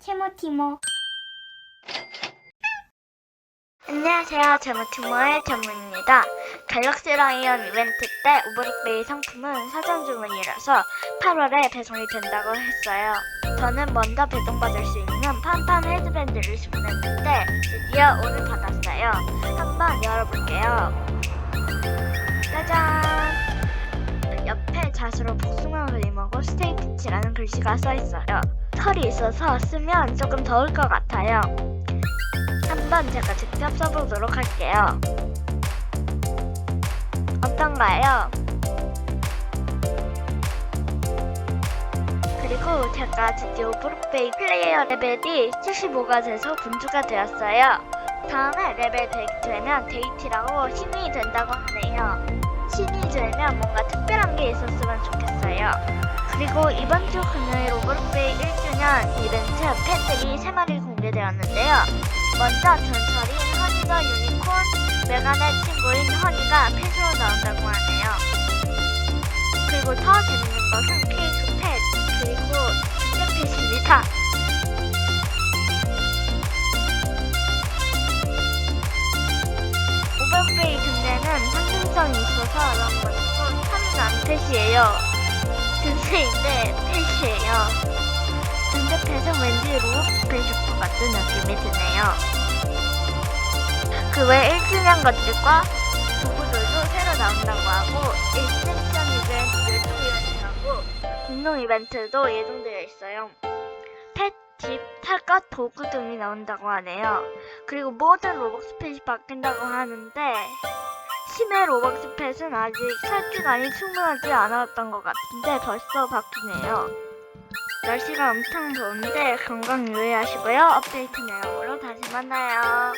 제모티모 안녕하세요. 제모티모의 제모입니다. 갤럭시 라이언 이벤트 때 오브릭베이 상품은 사전 주문이라서 8월에 배송이 된다고 했어요. 저는 먼저 배송받을 수 있는 판판 헤드밴드를 주문했는데 드디어 오늘 받았어요. 한번 열어볼게요. 짜잔! 옆에 자수로 복숭아 그림하고 스테이 피치라는 글씨가 써 있어요. 털이 있어서 쓰면 조금 더울 것 같아요. 한번 제가 직접 써보도록 할게요. 어떤가요? 그리고 제가 드디어 브룩베이 플레이어 레벨이 75가 돼서 분주가 되었어요. 다음에 레벨 100 되면 데이트라고 힘이 된다고 하네요. 신이 되면 뭔가 특별한 게 있었으면 좋겠어요. 그리고 이번 주 금요일 오브룩베이 1주년 이벤트 펫들이 3마리 공개되었는데요. 먼저 전설인 허니더 유니콘 메간의 친구인 허니가 펫으로 나온다고 하네요. 그리고 더 재밌는 것은 케이크 펫 그리고 진짜 펫입니다. 오버페이 등대는 상징성이 있어서 너무 멋지고 탐이 나는 펫이에요. 등대인데 펫이에요. 펫은 왠지 로봇 펫일 것 같은 느낌이 드네요. 그 외 1주년 것들과 도구들도 새로 나온다고 하고 익스텐션 이벤트들도 예정하고 공동 이벤트도 예정되어 있어요. 펫, 집, 탈것, 도구 등이 나온다고 하네요. 그리고 모든 로벅스 펫이 바뀐다고 하는데 심해 로벅스 펫은 아직 살 기간이 충분하지 않았던 것 같은데 벌써 바뀌네요. 날씨가 엄청 더운데 건강 유의하시고요. 업데이트 내용으로 다시 만나요.